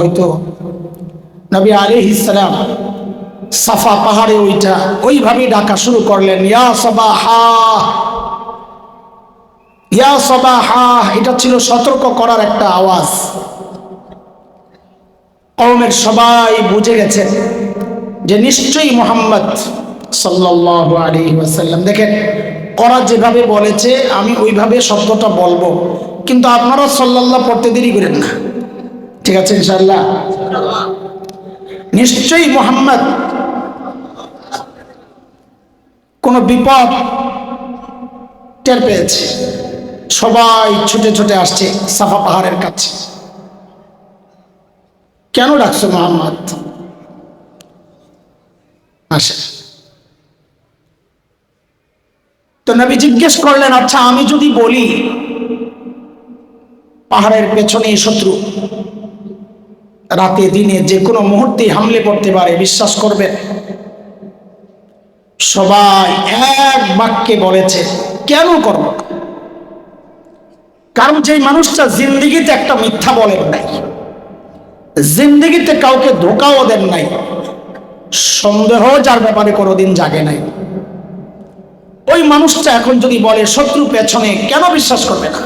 হয়তো নবী আলী ইসলাম সাফা পাহাড়ে ওইটা ওইভাবেই ডাকা শুরু করলেন, ইয়া সবাহা ইয়া সবাহা এটা ছিল সতর্ক করার একটা আওয়াজ। কওমের সবাই বুঝে গেছেন যে নিশ্চয়ই মোহাম্মদ সাল্লাল্লাহু আলাইহি ওয়াসাল্লাম। দেখেন, ওরা যেভাবে বলেছে, আমি ওইভাবে শব্দটা বলব। কিন্তু আপনারা সাল্লাল্লাহ পড়তে দেরি করেন না। ঠিক আছে, ইনশাআল্লাহ। নিশ্চয়ই মোহাম্মদ কোনো বিপদ টের পেয়েছে। সবাই ছুটে ছুটে আসছে সাফা পাহাড়ের কাছে। কেন ডাকছো মোহাম্মদ? আসে তো নবী জিজ্ঞেস করলেন আচ্ছা আমি যদি বলি, পাহাড়ের পেছনে শত্রু। রাতে, দিনে যে কোনো মুহূর্তে হামলে পড়তে পারে, বিশ্বাস করবেন? সবাই এক বাক্যে বলেছে, কেন করব কারণ যে মানুষটা জিন্দিগিতে একটা মিথ্যা বলেন নাই, জিন্দিগিতে কাউকে ধোকাও দেন নাই, সন্দেহ যার ব্যাপারে কোনোদিন জাগে নাই। ওই মানুষটা এখন যদি বলে, শত্রু পেছনে কেন বিশ্বাস করবে না?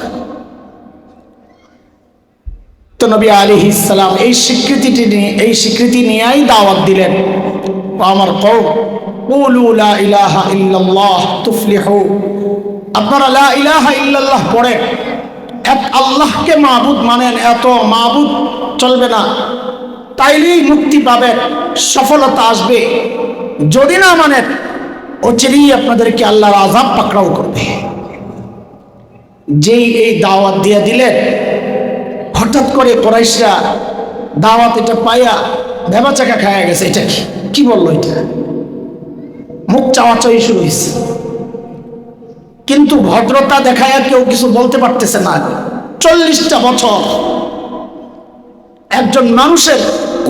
তো নবী আলী ইসলাম এই স্বীকৃতিটি নিয়ে এই স্বীকৃতি নিয়েই দাওয়াত দিলেন। আমার কৌ আপনারা পড়েন। এক আল্লাহকে মাবুদ মানেন, এত মাবুদ চলবে না। তাইলেই মুক্তি পাবেন, সফলতা আসবে। যদি না মানেন, অচিরেই আপনাদেরকে আল্লাহর আজাব পাকড়াও করবে। যেই এই দাওয়াত দিয়ে দিলেন হঠাৎ করে কোরাইশরা দাওয়াত এটা পাইয়া ভেবা চাকা খায়া গেছে, এটা কি? কি বলল এটা? মুখ চাওয়াচাই শুরু হয়েছে কিন্তু ভদ্রতা দেখায় কেউ কিছু বলতে পারতেছে না। চল্লিশটা বছর একজন মানুষের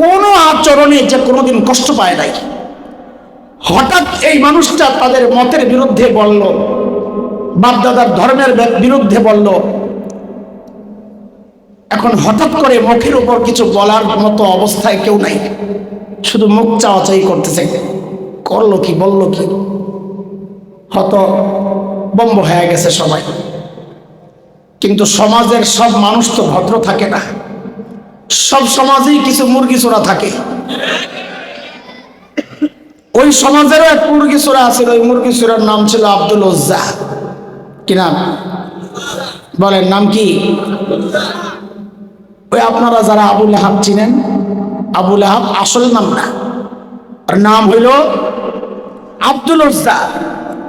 কোনো আচরণে যে কোনোদিন কষ্ট পায় নাই। হঠাৎ এই মানুষটা তাদের মতের বিরুদ্ধে বলল, বাপদাদার ধর্মের বিরুদ্ধে বলল এখন হঠাৎ করে মুখের উপর কিছু বলার মতো অবস্থায় কেউ নাই। শুধু মুখ চাওয়াচাই করতেছে। করল কি, বলল কি? হয়তো বম্ব হয়ে গেছে সবাই। কিন্তু সমাজের সব মানুষ তো ভদ্র থাকে না। সব সমাজেই কিছু মুরগি চোরা থাকে। ওই সমাজেরও এক মুরগি চোরা আছিল ওই মুরগি চোরার নাম ছিল আব্দুল ওজ্জা কি নাম? বলেন, নাম কি? ওই আপনারা যারা আবুল আহাব চিনেন, আবুল আহাব আসল নাম না। আর নাম হইল আব্দুল ওজ্জা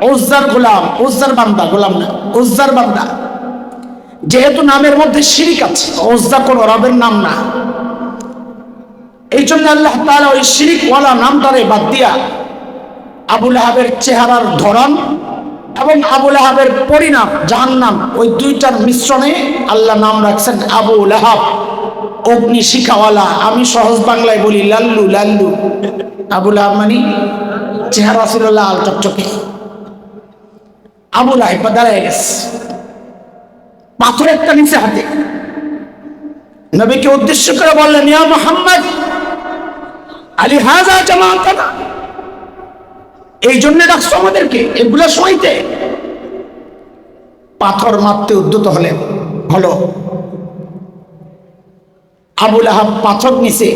ওজ্জার গোলাম, ওজ্জার বান্দা, গোলাম না, ওজ্জার বান্দা। যেহেতু নামের মধ্যে শিরিক আছে, ওজ্জা কোন রবের নাম না। এই জন্য আল্লাহ তাআলা ওই শিরিকওয়ালা নামটারে বাদ দিয়া আবুল আহাবের চেহারার ধরন এবং আবুল আহাবের পরিণাম, জাহান্নাম, ওই দুইটার মিশ্রণে আল্লাহ নাম রাখছেন আবুল আহাব অগ্নি শিখাওয়ালা আমি সহজ বাংলায় বলি লাল্লু লাল্লু। আবুল আহাব মানে চেহারা ছিল লাল চকচকে। আবুল আহাব দাঁড়ায় গেছে। পাথর একটা নিচে হাতে। নবীকে উদ্দেশ্য করে বললেন, ইয়া মোহাম্মদ, আলী হাজা জামাতানা এই জন্য ডাকছো আমাদেরকে, এগুলা সইতে পাথর মারতে উদ্যত হলেন। হলো আবুল আহাব পাথর নিচে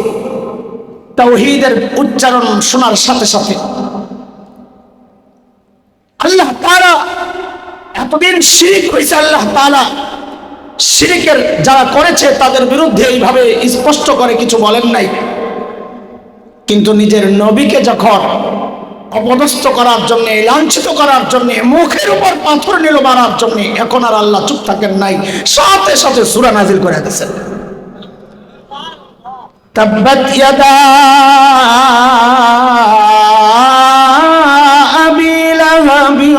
তাওহীদের উচ্চারণ শোনার সাথে সাথে। আল্লাহ তারা এতদিন শিরিক হয়েছে আল্লাহ তালা শিরিকের যারা করেছে তাদের বিরুদ্ধে এইভাবে স্পষ্ট করে কিছু বলেন নাই। কিন্তু নিজের নবীকে যখন অপদস্থ করার জন্য, লাঞ্ছিত করার জন্য, মুখের উপর পাথর নিল মারার জন্য এখন আর আল্লাহ চুপ থাকেন নাই, সাথে সাথে সুরা নাজিল করে দিয়েছেন। তাব্বাত ইয়াদা আবি লাহাবি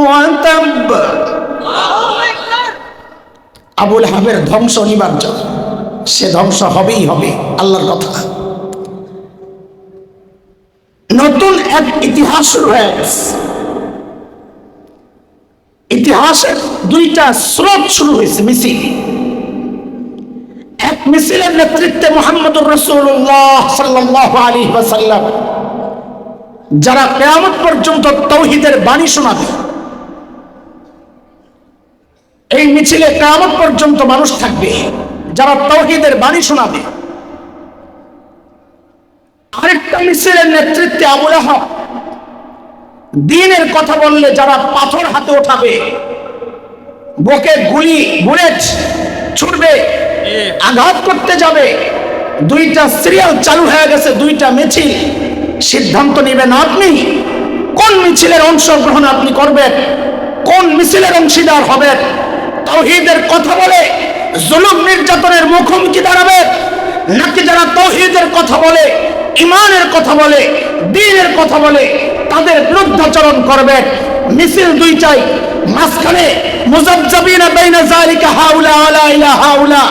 ওয়া আবুল হাবের ধ্বংস অনিবার্য। সে ধ্বংস হবেই হবে, আল্লাহর কথা। নতুন এক ইতিহাস শুরু হয়ে গেছে ইতিহাসের দুইটা স্রোত শুরু হয়েছে, মিছিল। মিছিলের নেতৃত্বে মোহাম্মদুর রসুল্লাহ সাল্লাহ আলী ওয়াসাল্লাম। যারা কেয়ামত পর্যন্ত তৌহিদের বাণী শোনাবে, এই মিছিলে কেয়ামত পর্যন্ত মানুষ থাকবে, যারা তৌহিদের বাণী শোনাবে। আরেকটা মিছিলের নেতৃত্বে আবুল আহব, দিনের কথা বললে যারা পাথর হাতে ওঠাবে, বকে গুলি, বুলেট ছুটবে আঘাত করতে যাবে। দুইটা সিরিয়াল চালু হয়ে গেছে, দুইটা মিছিল। সিদ্ধান্ত নেবেন আপনি। কোন মিছিলের অংশগ্রহণ আপনি করবেন? কোন মিছিলের অংশীদার হবেন? তৌহিদের কথা বলে জুলুম নির্যাতনের মুখোমুখি দাঁড়াবে? নাকি যারা তৌহিদের কথা বলে ইমানের কথা বলে, দিনের কথা বলে, তাদের বিরুদ্ধাচরণ করবেন? মিছিল দুইটাই। মাঝখানে মুজাবজাবিনা বাইনা যালিকা হাউলা ওয়ালা ইলাহা হাউলা।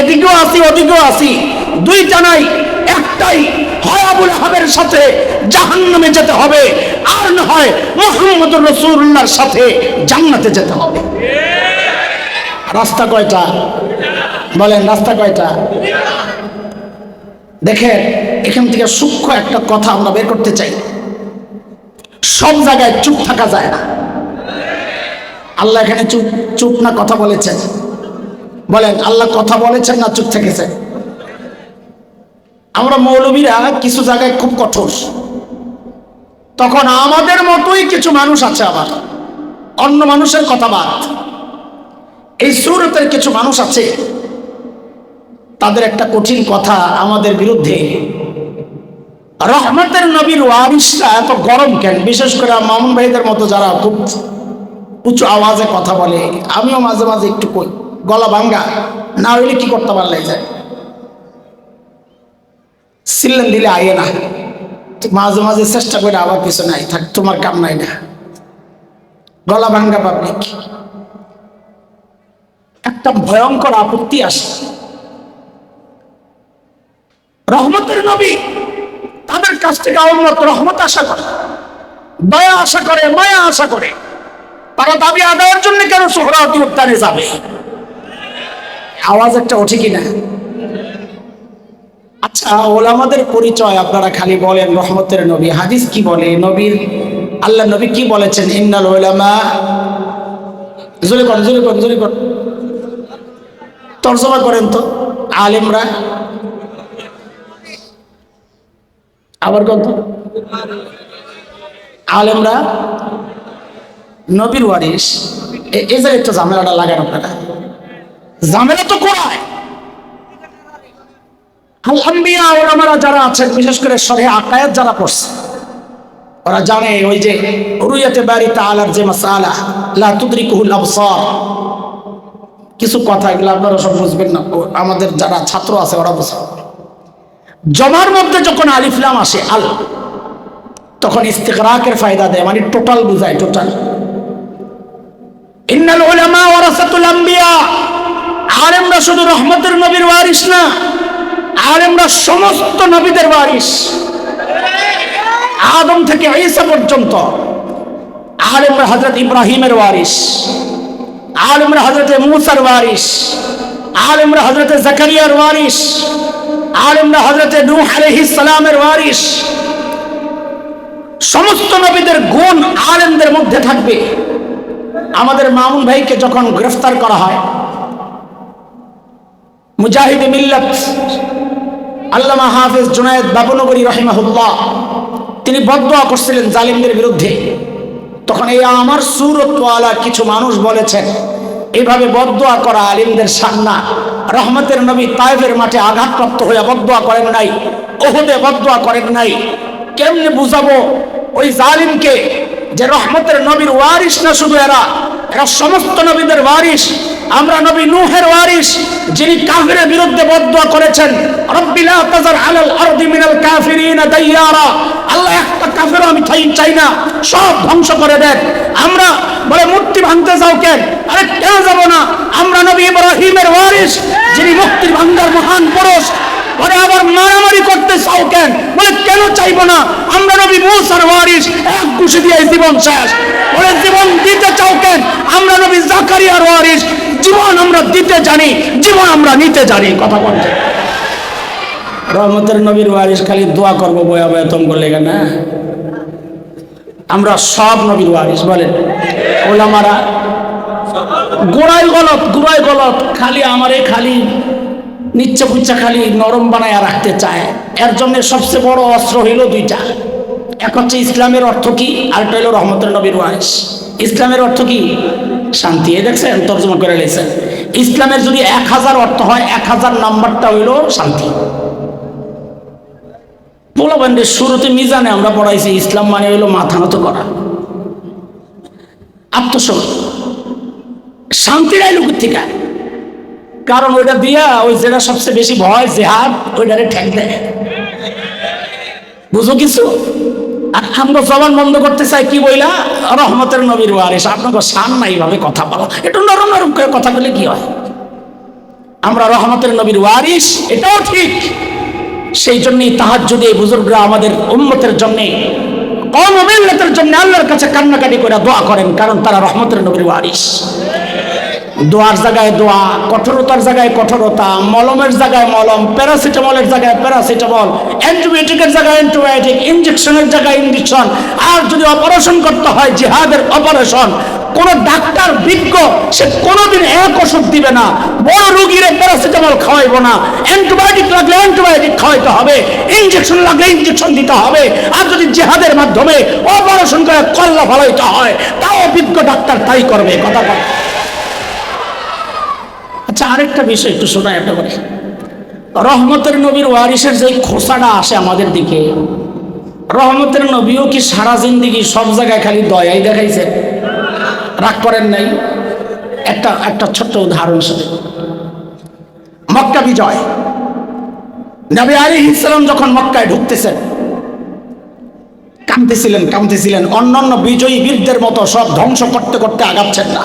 এদিকেও আসি, ওদিকেও আসি। দুইটা নাই, একটাই হয় আবুল আহাবের সাথে জাহান্নামে যেতে হবে, আর না হয় মুহাম্মদুর রাসূলুল্লাহর সাথে জান্নাতে যেতে হবে। রাস্তা কয়টা? বলেন, রাস্তা কয়টা? দেখেন, এখান থেকে সূক্ষ্ম একটা কথা আমরা বের করতে চাই। সব জায়গায় চুপ থাকা যায় না। আল্লাহ এখানে চুপ চুপ না কথা বলেছেন। বলেন, আল্লাহ কথা বলেছেন না চুপ থেকেছেন আমরা মৌলবীরা কিছু জায়গায় খুব কঠোর। তখন আমাদের মতোই কিছু মানুষ আছে আবার। অন্য মানুষের কথা বাদ। এই সুরতের কিছু মানুষ আছে। তাদের একটা কঠিন কথা আমাদের বিরুদ্ধে। রহমতের নবীর ওয়ারিসরা এত গরম কেন? বিশেষ করে মামুন ভাইদের মতো যারা খুব উঁচু আওয়াজে কথা বলে, আমিও মাঝে মাঝে একটু কই। গলা ভাঙ্গা, না হইলে কি করতে পারলে যায় সিল্লেন দিলে আইয়ে না। মাঝে মাঝে চেষ্টা করে আবার পিছনে আই, থাক, তোমার কাম নাই না। গলা ভাঙ্গা পাবলিক একটা ভয়ঙ্কর আপত্তি আসে। রহমতের নবী তাদের কাছ থেকে আল্লাহ রহমত আশা করে, দয়া আশা করে, মায়া আশা করে, তারা দাবি আদায়ের জন্য কেন সোহরাওয়াতি উদ্যানে যাবে? আওয়াজ একটা ওঠে কিনা? আচ্ছা ওলামাদের পরিচয় আপনারা খালি বলেন, রহমতের নবী। হাদিস কি বলে? নবীর, আল্লাহ নবী কি বলেছেন? ইন্নাল ওলামা জোরে কর জোরে কর জোরে কর তর্জমা করেন তো, আলেমরা। আবার কত আলেমরা। নবীর ওয়ারিস এই যে একটা ঝামেলাটা লাগান আপনারা। ঝামেলা তো ওলামারা যারা আছেন, বিশেষ করে সরে আকায়াত যারা ওরা জানে ওই যে তাআলার যে কিছু কথা এগুলো আপনারা সব বুঝবেন না আমাদের যারা ছাত্র আছে ওরা বুঝবে জমার মধ্যে যখন আলিফলাম আসে, আল, তখন ইস্তেকরাকের ফায়দা দেয় মানে টোটাল বুঝায়, টোটাল। ইন্নাল উলামা ওয়ারাসাতুল আম্বিয়া। আলেমরা শুধু রহমতের নবীর ওয়ারিস না, আলেমরা সমস্ত নবীদের ওয়ারিস আদম থেকে ঈসা পর্যন্ত আলেমরা হযরত ইব্রাহিমের ওয়ারিস আলেমরা হযরত মুসার ওয়ারিস আলেমরা হযরত জাকারিয়ার ওয়ারিস আলেমরা হযরত নূহ আলাইহিস সালামের ওয়ারিস সমস্ত নবীদের গুণ আলেমদের মধ্যে থাকবে। আমাদের মামুন ভাইকে যখন গ্রেফতার করা হয় মুজাহিদ মিল্লাত, আল্লামা হাফিজ জুনায়েদ বাবুনগরী রহিমাহুল্লাহ, তিনি বদয়া করছিলেন জালিমদের বিরুদ্ধে। তখন এই আমার সুরতওয়ালা কিছু মানুষ বলেছেন, এভাবে বদয়া করা আলিমদের সান্না রহমতের নবী তায়েফের মাঠে আঘাতপ্রাপ্ত হয়ে বদয়া করেন নাই, ওহুদে বদয়া করেন নাই। কেমনে বুঝাবো ওই জালিমকে যে রহমতের নবীর ওয়ারিস না শুধু এরা এরা সমস্ত নবীদের ওয়ারিস আমরা নবী নূহের ওয়ারিস যিনি কাফিরের বিরুদ্ধে বদয়া করেছেন। রব্বিলা তাজার আলাল আরদি মিনাল কাফিরিনা দাইয়ারা। আল্লাহ একটা আমি চাই না। সব ধ্বংস করে দেন আমরা বলে, মূর্তি ভাঙতে যাও কেন? আরে, কেন যাব না? আমরা নবী ইব্রাহিমের ওয়ারিস যিনি ভাঙ্গার মহান পুরুষ। পরে আবার মারামারি করতে চাও কেন? বলে, কেন চাইব না? আমরা নবী মুসার ওয়ারিস এক ঘুষি দিয়ে জীবন শেষ জীবন দিতে চাও কেন আমরা নবী জাকারিয়ার ওয়ারিস জীবন আমরা দিতে জানি, জীবন আমরা নিতে জানি, কথা বলছে রহমতের নবীর ওয়ারিস খালি দোয়া করব, বয়া বয়া তোম করলে না আমরা সব নবীর ওয়ারিস বলেন। ওলামারা গোড়াই গলত গোড়াই গলত, খালি আমারে খালি নিচ্ছে পুচ্ছা খালি নরম বানায় রাখতে চায়। এর জন্য সবচেয়ে বড় অস্ত্র হইল দুইটা। এক হচ্ছে ইসলামের অর্থ কি আরেকটা হইল রহমতের নবীর ওয়ারিস ইসলামের অর্থ কি? শান্তি এ দেখছেন, তর্জমা করে লেছেন ইসলামের যদি এক হাজার অর্থ হয়, এক হাজার নাম্বারটা হইল শান্তি। পোলাবান্ডের শুরুতে মিজানে আমরা পড়াইছি, ইসলাম মানে হইল মাথা নত করা। আত্মসমর্পণ। শান্তির আইলো থেকে। কারণ ওইটা দিয়া ওই যেটা সবচেয়ে বেশি ভয়, জেহাদ, ওইটারে ঠেক দেয়। বুঝো কিছু? আমরা জবান বন্ধ করতে চাই, কি বইলা? রহমতের নবীর ওয়ারিস আপনাকে সান না এইভাবে কথা বলা। একটু নরম নরম করে কথা বলে কি হয়? আমরা রহমতের নবীর ওয়ারিস এটাও ঠিক। সেই জন্যই তাহার যদি এই বুজুর্গরা আমাদের উন্মতের জন্যে কম অমিল্লতের জন্য আল্লাহর কাছে কান্নাকাটি করে দোয়া করেন, কারণ তারা রহমতের নবীর ওয়ারিস দোয়ার জায়গায় দোয়া, কঠোরতার জায়গায় কঠোরতা, মলমের জায়গায় মলম, প্যারাসিটামলের জায়গায় প্যারাসিটামল, অ্যান্টিবায়োটিকের জায়গায় অ্যান্টিবায়োটিক ইঞ্জেকশনের জায়গায় ইঞ্জেকশন আর যদি অপারেশন করতে হয় জিহাদের অপারেশন, কোন ডাক্তার বিজ্ঞ, সে কোনোদিন এক ওষুধ দিবে না। বড় রুগীরে প্যারাসিটামল খাওয়াইব না। অ্যান্টিবায়োটিক লাগলে অ্যান্টিবায়োটিক খাওয়াইতে হবে ইঞ্জেকশন লাগলে ইঞ্জেকশন দিতে হবে, আর যদি জেহাদের মাধ্যমে অপারেশন করে কল্লা ফলাইতে হয়, তাও বিজ্ঞ ডাক্তার তাই করবে, কথা কথা আচ্ছা আরেকটা বিষয় একটু শোনায় একটা করে রহমতের নবীর ওয়ারিসের যে খোসাটা আসে আমাদের দিকে, রহমতের নবীও কি সারা জিন্দিগি সব জায়গায় খালি দয়াই দেখাইছে? রাগ করেন নাই? একটা একটা ছোট্ট উদাহরণ শুনে। মক্কা বিজয়। নবী আলী ইসলাম যখন মক্কায় ঢুকতেছেন কামতেছিলেন কামতেছিলেন অন্যান্য বিজয়ী বীরদের মতো সব ধ্বংস করতে করতে আগাচ্ছেন না।